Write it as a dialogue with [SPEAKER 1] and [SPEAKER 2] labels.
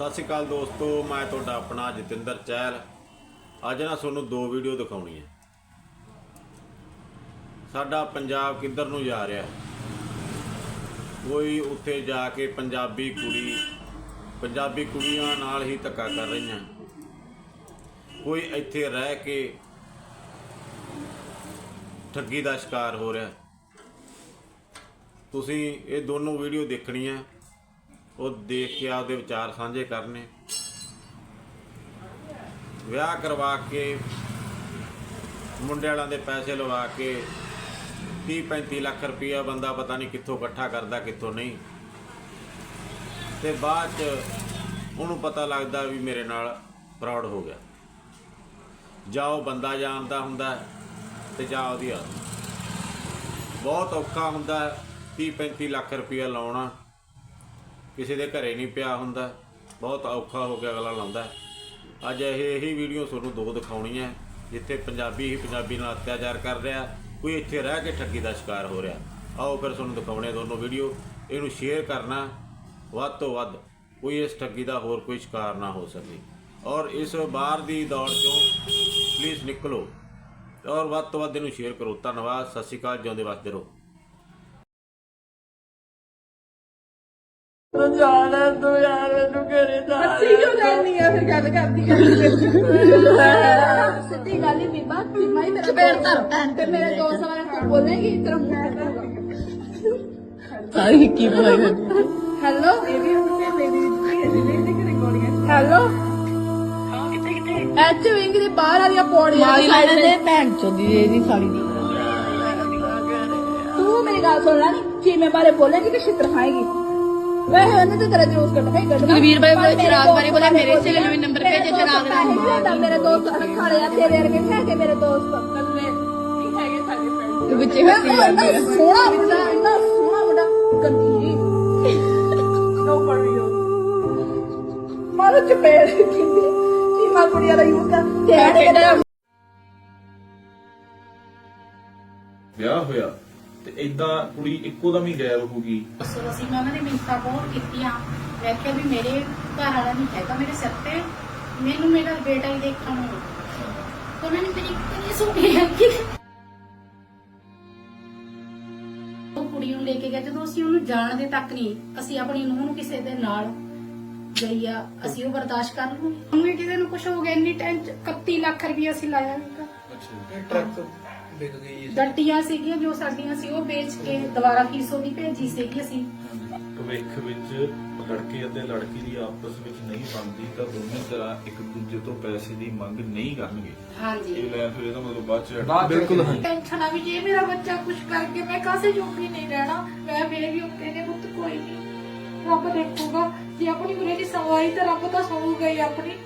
[SPEAKER 1] ਸਤਿ ਸ਼੍ਰੀ ਅਕਾਲ ਦੋਸਤੋ, ਮੈਂ ਤੁਹਾਡਾ ਆਪਣਾ ਜਤਿੰਦਰ ਚਹਿਲ। ਅੱਜ ਨਾ ਤੁਹਾਨੂੰ ਦੋ ਵੀਡੀਓ ਦਿਖਾਉਣੀ ਹੈ। ਸਾਡਾ ਪੰਜਾਬ ਕਿੱਧਰ ਨੂੰ ਜਾ ਰਿਹਾ ਕੋਈ ਉੱਥੇ ਜਾ ਕੇ ਪੰਜਾਬੀ ਕੁੜੀ, ਪੰਜਾਬੀ ਕੁੜੀਆਂ ਨਾਲ ਹੀ ਧੱਕਾ ਕਰ ਰਹੀਆਂ। ਕੋਈ ਇੱਥੇ ਰਹਿ ਕੇ ਠੱਗੀ ਦਾ ਸ਼ਿਕਾਰ ਹੋ ਰਿਹਾ ਤੁਸੀਂ ਇਹ ਦੋਨੋਂ ਵੀਡੀਓ ਦੇਖਣੀਆਂ ਉਹ ਦੇਖ ਕੇ ਆਪਦੇ ਵਿਚਾਰ ਸਾਂਝੇ ਕਰਨੇ। ਵਿਆਹ ਕਰਵਾ ਕੇ ਮੁੰਡੇ ਵਾਲਿਆਂ ਦੇ ਪੈਸੇ ਲਵਾ ਕੇ 30 35 ਲੱਖ ਰੁਪਇਆ ਬੰਦਾ ਪਤਾ ਨਹੀਂ ਕਿੱਥੋਂ ਇਕੱਠਾ ਕਰਦਾ, ਕਿੱਥੋਂ ਨਹੀਂ। ਤੇ ਬਾਅਦ ਚ ਉਹਨੂੰ ਪਤਾ ਲੱਗਦਾ ਵੀ ਮੇਰੇ ਨਾਲ ਫਰਾਡ ਹੋ ਗਿਆ। ਜਾਂ ਉਹ ਬੰਦਾ ਜਾਣਦਾ ਹੁੰਦਾ ਹੈ ਤੇ ਜਾਂ ਉਹਦੀ ਆਦਤ। ਬਹੁਤ ਔਖਾ ਹੁੰਦਾ 30 35 ਲੱਖ ਰੁਪਇਆ ਲਾਉਣਾ। ਕਿਸੇ ਦੇ ਘਰੇ ਨਹੀਂ ਪਿਆ ਹੁੰਦਾ। ਬਹੁਤ ਔਖਾ ਹੋ ਕੇ ਅਗਲਾ ਲਾਉਂਦਾ। ਅੱਜ ਇਹ ਇਹੀ ਵੀਡੀਓ ਤੁਹਾਨੂੰ ਦੋ ਦਿਖਾਉਣੀ ਹੈ, ਜਿੱਥੇ ਪੰਜਾਬੀ ਹੀ ਪੰਜਾਬੀ ਨਾਲ ਅਤਿਆਚਾਰ ਕਰ ਰਿਹਾ, ਕੋਈ ਇੱਥੇ ਰਹਿ ਕੇ ਠੱਗੀ ਦਾ ਸ਼ਿਕਾਰ ਹੋ ਰਿਹਾ। ਆਓ ਫਿਰ ਤੁਹਾਨੂੰ ਦਿਖਾਉਣੇ ਦੋਨੋਂ ਵੀਡੀਓ। ਇਹਨੂੰ ਸ਼ੇਅਰ ਕਰਨਾ, ਵੱਧ ਤੋਂ ਵੱਧ ਕੋਈ ਇਸ ਠੱਗੀ ਦਾ ਹੋਰ ਕੋਈ ਸ਼ਿਕਾਰ ਨਾ ਹੋ ਸਕੇ। ਔਰ ਇਸ ਬਾਹਰ ਦੀ ਦੌੜ ਚੋਂ ਪਲੀਜ਼ ਨਿਕਲੋ। ਔਰ ਵੱਧ ਤੋਂ ਵੱਧ ਇਹਨੂੰ ਸ਼ੇਅਰ ਕਰੋ। ਧੰਨਵਾਦ, ਸਤਿ ਸ਼੍ਰੀ ਅਕਾਲ, ਜਿਉਂਦੇ ਵਸਦੇ ਰਹੋ।
[SPEAKER 2] ਤੂੰ ਜਾਣਾ ਤੂੰ ਯਾਰ ਮੈਨੂੰ ਘਰੇ ਜਾ
[SPEAKER 3] ਅੱਛੀ ਕਿਉਂ ਕਰਨੀ ਆ? ਫਿਰ ਗੱਲ ਕਰਦੀ ਕਰਦੀ ਸਿੱਧੀ ਗੱਲ ਹੀ ਬੀਬਾ ਬੀਬਾ ਹੀ ਮੇਰਾ ਚਪੇੜ ਧਰ ਤੇ ਮੇਰੇ ਦੋਸਤ ਵਾਲੇ ਤੂੰ ਬੋਲੇਗੀ ਤੇਰਾ ਮੂੰਹ ਕੱਟੂਗਾ
[SPEAKER 2] ਸਾਰੀ ਕੀ ਬੁਲਾਈ
[SPEAKER 3] ਹੈਲੋ
[SPEAKER 2] ਹੁਣ ਤੇ ਮੇਰੀ ਜਿਹੜੀ ਨਹੀਂ ਦਿਖ ਰਿਕਾਰਡਿੰਗ
[SPEAKER 3] ਹੈਲੋ?
[SPEAKER 2] ਹਾਂ ਕਿੱਥੇ ਕਿੱਥੇ?
[SPEAKER 3] ਐਚ ਵਿੰਗ ਦੇ ਬਾਹਰ ਵਾਲੀਆਂ ਪੌੜੀਆਂ
[SPEAKER 2] ਲੈਣ ਦੇ ਭੈਣ ਚੋਦੀ ਇਹਦੀ ਸਾਲੀ ਦੀ।
[SPEAKER 3] ਤੂੰ ਮੇਰੀ ਗੱਲ ਸੁਣ ਲੈ ਨੀ ਚੀਮੇ ਬਾਰੇ ਬੋਲੇਗੀ ਤੇ ਛਿੱਤਰ ਖਾਏਗੀ? ਵੈਸੇ ਉਹਨੇ ਤਾਂ ਤੇਰਾ ਜੂਸ ਕੱਢ ਕੇ ਕੱਢਣਾ
[SPEAKER 2] ਕੁਲਵੀਰ ਬਾਈ ਬੋਲੇ ਚਿਰਾਗ ਬਾਰੇ ਬੋਲੇ, ਮੇਰੇ
[SPEAKER 3] ਬੋਲੇ,
[SPEAKER 2] ਸਹੇਲੀ ਨੂੰ ਵੀ ਨੰਬਰ ਭੇਜੇ, ਚਿਰਾਗ ਦਾ
[SPEAKER 3] ਦਿੰਦਾ, ਮੇਰੇ ਦੋਸਤ ਖਾਲੇ ਆ ਤੇਰੇ ਵਰਗੇ ਹੈਗੇ ਮੇਰੇ ਦੋਸਤ।
[SPEAKER 2] ਕੱਲੇ ਨਹੀਂ ਹੈਗੇ ਸਾਡੇ ਪਿੰਡ
[SPEAKER 3] ਵਿੱਚ ਹੱਸੀ ਜਾਂਦੀ ਹੈ ਸੋਹਣਾ ਮੁੰਡਾ ਇੰਨਾ ਸੋਹਣਾ ਮੁੰਡਾ ਗੰਦੀ
[SPEAKER 2] ਨੋ ਪੜੀਓ
[SPEAKER 3] ਮਾਰੋ ਚਪੇੜ। ਕਿੰਦੀ ਚੀਮਾ ਕੁੜੀਆਂ ਦਾ। ਯੂਜ਼ ਕਰ ਤੇ
[SPEAKER 4] ਵਿਆਹ ਹੋਇਆ। ਤੇ ਇਦਾਂ ਕੁੜੀ ਇੱਕੋ ਦਮ ਹੀ ਗਾਇਬ ਹੋ ਗਈ।
[SPEAKER 5] ਸੋ ਅਸੀਂ ਮੈਂ ਉਹਨਾਂ ਦੀ ਮਿੰਤਾ ਬਹੁਤ ਕੀਤੀਆਂ ਮੈਂ ਕਿਹਾ ਵੀ ਮੇਰੇ ਘਰ ਵਾਲਾ ਨਹੀਂ ਹੈਗਾ ਮੇਰੇ ਸਿਰ ਤੇ। ਮੈਨੂੰ ਮੇਰਾ ਬੇਟਾ ਹੀ ਦੇਖਣ ਨੂੰ। ਤਾਂ ਉਹਨਾਂ ਨੇ ਮੇਰੀ ਕਿੰਨੀ ਸੋਹਣੀ ਰੱਖੀ ਉਹ ਕੁੜੀ ਨੂੰ ਲੈ ਕੇ ਗਿਆ। ਜਦੋਂ ਅਸੀਂ ਉਹਨੂੰ ਜਾਣਦੇ ਤੱਕ ਨਹੀਂ, ਅਸੀਂ ਆਪਣੀ ਨੂੰਹ ਨੂੰ ਕਿਸੇ ਦੇ ਨਾਲ ਗਈ ਆ ਅਸੀਂ ਉਹ ਬਰਦਾਸ਼ਤ ਕਰ ਲੂ ਉਹਨੂੰ ਕਿਸੇ ਨੂੰ ਕੁਝ ਹੋ ਗਿਆ, ਇੰਨੀ ਟੈਂਸ਼ਨ 31 ਲੱਖ ਰੁਪਇਆ ਅਸੀਂ ਲਾਇਆ। ਸੀਗਾ
[SPEAKER 4] ਟਰੱਕ ਵਿਕ ਗਈ
[SPEAKER 5] ਡੱਟੀਆਂ ਸੀਗੀਆਂ ਜੋ ਸਾਡੀਆਂ ਸੀ ਉਹ ਵੇਚ ਕੇ ਦੁਬਾਰਾ ਫੀਸ ਉਹਦੀ ਭੇਜੀ ਸੀਗੀ ਅਸੀਂ।
[SPEAKER 4] ਭਵਿੱਖ ਵਿੱਚ ਲੜਕੇ ਅਤੇ ਲੜਕੀ ਦੀ ਆਪਸ ਵਿੱਚ ਨਹੀਂ ਬਣਦੀ ਤਾਂ ਦੋਵੇਂ ਤਰ੍ਹਾਂ ਇੱਕ ਦੂਜੇ ਤੋਂ ਪੈਸੇ ਦੀ ਮੰਗ ਨਹੀਂ ਕਰਨਗੇ।
[SPEAKER 5] ਹਾਂਜੀ।
[SPEAKER 4] ਇਹ ਲੈ ਫਿਰ ਇਹਦਾ ਮਤਲਬ ਬਾਅਦ ਚ ਬਿਲਕੁਲ
[SPEAKER 5] ਟੈਨਸ਼ਨ ਆ ਵੀ ਜੇ ਮੇਰਾ ਬੱਚਾ ਕੁਝ ਕਰਕੇ ਮੈਂ ਕਾਸੇ ਜੋਗੀ ਨਹੀਂ ਰਹਿਣਾ? ਮੈਂ ਫੇਰ ਵੀ ਉੱਤੇ ਨੇ ਪੁੱਤ ਕੋਈ ਨਹੀਂ। ਰੱਬ ਦੇਖੂਗਾ ਜੇ ਆਪਣੀ ਗੁਰੇ ਦੀ ਸਵਾਈ ਤਾਂ ਰੱਬ ਤਾਂ ਸੁਣੂਗਾ ਹੀ ਆਪਣੀ।